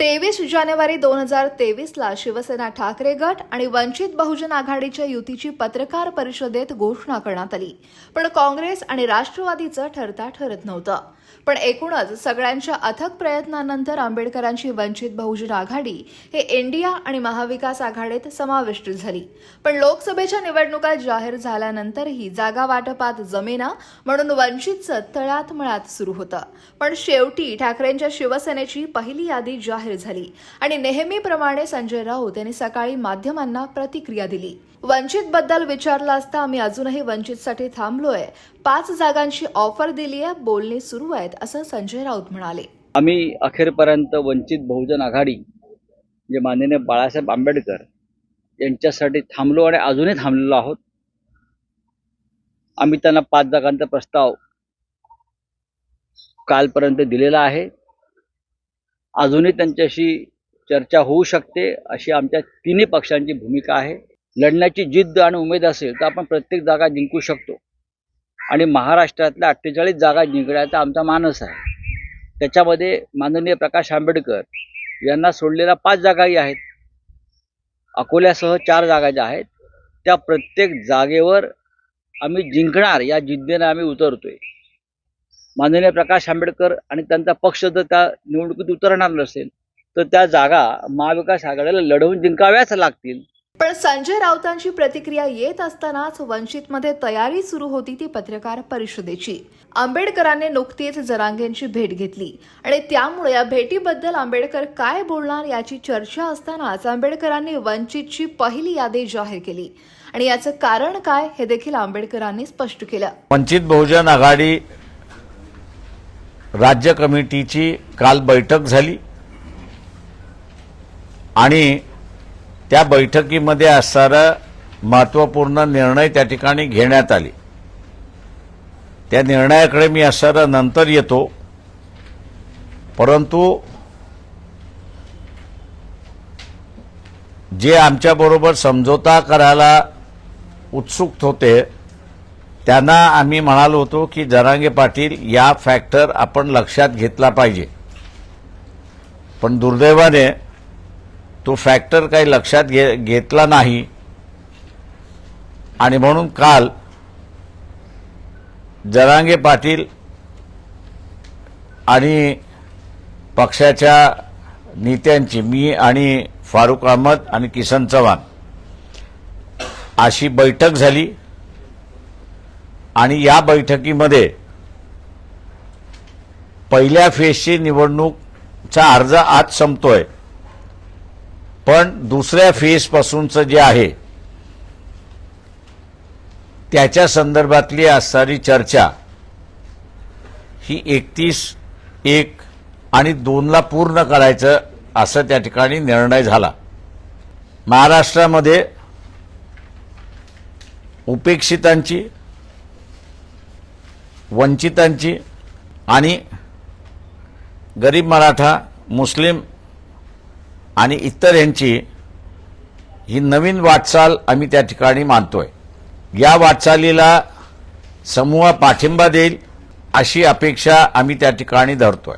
तेवीस जानेवारी दोन हजार तेवीसला शिवसेना ठाकरे गट आणि वंचित बहुजन आघाडीच्या युतीची पत्रकार परिषदेत घोषणा करण्यात आली. पण काँग्रेस आणि राष्ट्रवादीचं ठरता ठरत नव्हतं. पण एकूणच सगळ्यांच्या अथक प्रयत्नानंतर आंबेडकरांची वंचित बहुजन आघाडी हे इंडिया आणि महाविकास आघाडीत समाविष्ट झाली. पण लोकसभेच्या निवडणुका जाहीर झाल्यानंतरही जागा वाटपात जमेना म्हणून वंचितचं तळात मळात सुरू होतं. पण शेवटी ठाकरेंच्या शिवसेनेची पहिली यादी जाहीर झाली आणि नेहमीप्रमाणे संजय राऊत यांनी सकाळी माध्यमांना प्रतिक्रिया दिली. वंचित बद्दल विचारलं असता आम्ही अजूनही वंचितसाठी थांबलोय. पाच जागांची ऑफर दिली आहे बोलणी सुरू आहेत असं संजय राऊत म्हणाले. आम्ही अखेरपर्यंत वंचित बहुजन आघाडी जे माननीय बाळासाहेब आंबेडकर यांच्यासाठी थांबलो आणि अजूनही थांबलेलो आहोत. आम्ही त्यांना पाच जागांचा प्रस्ताव कालपर्यंत दिलेला आहे. अजूनही त्यांच्याशी चर्चा होऊ शकते अशी आमच्या तिन्ही पक्षांची भूमिका आहे. लढण्याची जिद्द आणि उमेद असेल तर आपण प्रत्येक जागा जिंकू शकतो. आणि महाराष्ट्रातल्या अठ्ठेचाळीस जागा जिंकण्याचा आमचा मानस आहे. त्याच्यामध्ये माननीय प्रकाश आंबेडकर यांना सोडलेल्या पाच जागाही आहेत. अकोल्यासह चार जागा ज्या आहेत त्या प्रत्येक जागेवर आम्ही जिंकणार या जिद्दीने आम्ही उतरतोय. माननीय प्रकाश आंबेडकर आणि त्यांचा पक्ष जर त्या निवडणुकीत उतरणार नसेल तर त्या जागा महाविकास आघाडीला लढवून जिंकाव्याच लागतील. पण संजय राऊतांची प्रतिक्रिया येत असतानाच वंचितमध्ये तयारी सुरू होती ती पत्रकार परिषदेची. आंबेडकरांनी नुकतीच जरांगेंची भेट घेतली आणि त्यामुळे या भेटीबद्दल आंबेडकर काय बोलणार याची चर्चा असतानाच आंबेडकरांनी वंचितची पहिली यादी जाहीर केली. आणि याचं कारण काय हे देखील आंबेडकरांनी स्पष्ट केलं. वंचित बहुजन आघाडी राज्य कमिटीची काल बैठक झाली. आणि त्या बैठकीमध्ये असणारा महत्त्वपूर्ण निर्णय त्या ठिकाणी घेण्यात आले. त्या निर्णयाकडे मी असणारा नंतर येतो. परंतु जे आमच्याबरोबर समझोता करायला उत्सुक होते त्यांना आम्ही म्हणालो होतो की जरांगे पाटील या फॅक्टर आपण लक्षात घेतला पाहिजे. पण दुर्दैवाने तो फॅक्टर काही लक्षात घे घेतला नाही. आणि म्हणून काल जरांगे पाटील आणि पक्षाच्या नेत्यांची मी आणि फारुख अहमद आणि किसन चव्हाण अशी बैठक झाली. आणि या बैठकीमध्ये पहिल्या फेजची निवडणूकचा अर्ज आज संपतोय. पण दुसऱ्या फेजपासूनचं जे आहे त्याच्या संदर्भातली असणारी चर्चा ही एकतीस एक आणि दोनला पूर्ण करायचं असं त्या ठिकाणी निर्णय झाला. महाराष्ट्रामध्ये उपेक्षितांची वंचितांची आणि गरीब मराठा मुस्लिम आणि इतर यांची ही नवीन वाटचाल आम्ही त्या ठिकाणी मानतोय. या वाटचालीला समूह पाठिंबा देईल अशी अपेक्षा आम्ही त्या ठिकाणी धरतोय.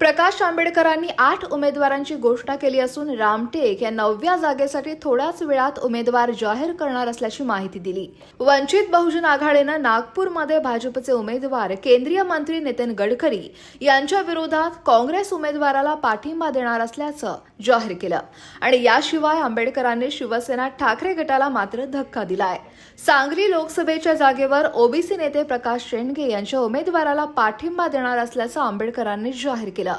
प्रकाश आंबेडकरांनी आठ उमेदवारांची घोषणा केली असून रामटेक या नवव्या जागेसाठी थोड्याच वेळात उमेदवार जाहीर करणार असल्याची माहिती दिली. वंचित बहुजन आघाडीनं नागपूरमध्ये भाजपचे उमेदवार केंद्रीय मंत्री नितीन गडकरी यांच्या विरोधात काँग्रेस उमेदवाराला पाठिंबा देणार असल्याचं जाहीर केलं. आणि याशिवाय आंबेडकरांनी शिवसेना ठाकरे गटाला मात्र धक्का दिलाय. सांगली लोकसभेच्या जागेवर ओबीसी नेते प्रकाश शेंडगे यांच्या उमेदवाराला पाठिंबा देणार असल्याचं आंबेडकरांनी जाहीर केलं.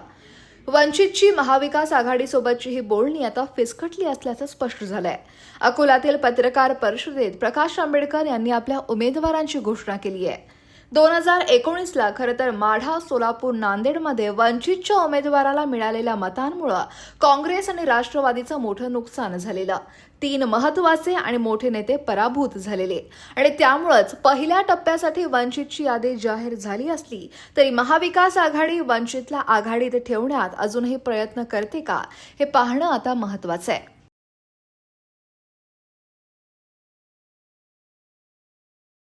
वंचितची महाविकास आघाडीसोबतची ही बोलणी आता फिसकटली असल्याचं स्पष्ट झालंय. अकोल्यातील पत्रकार परिषदेत प्रकाश आंबेडकर यांनी आपल्या उमेदवारांची घोषणा केली आहे. दोन हजार एकोणीसला खरं तर माढा सोलापूर नांदेडमध्ये वंचितच्या उमेदवाराला मिळालेल्या मतांमुळं काँग्रेस आणि राष्ट्रवादीचं मोठं नुकसान झालेलं. तीन महत्त्वाचे आणि मोठे नेते पराभूत झालेले. आणि त्यामुळंच पहिल्या टप्प्यासाठी वंचितची यादी जाहीर झाली असली तरी महाविकास आघाडी वंचितला आघाडीत ठेवण्यात अजूनही प्रयत्न करते का हे पाहणं आता महत्वाचं आहे.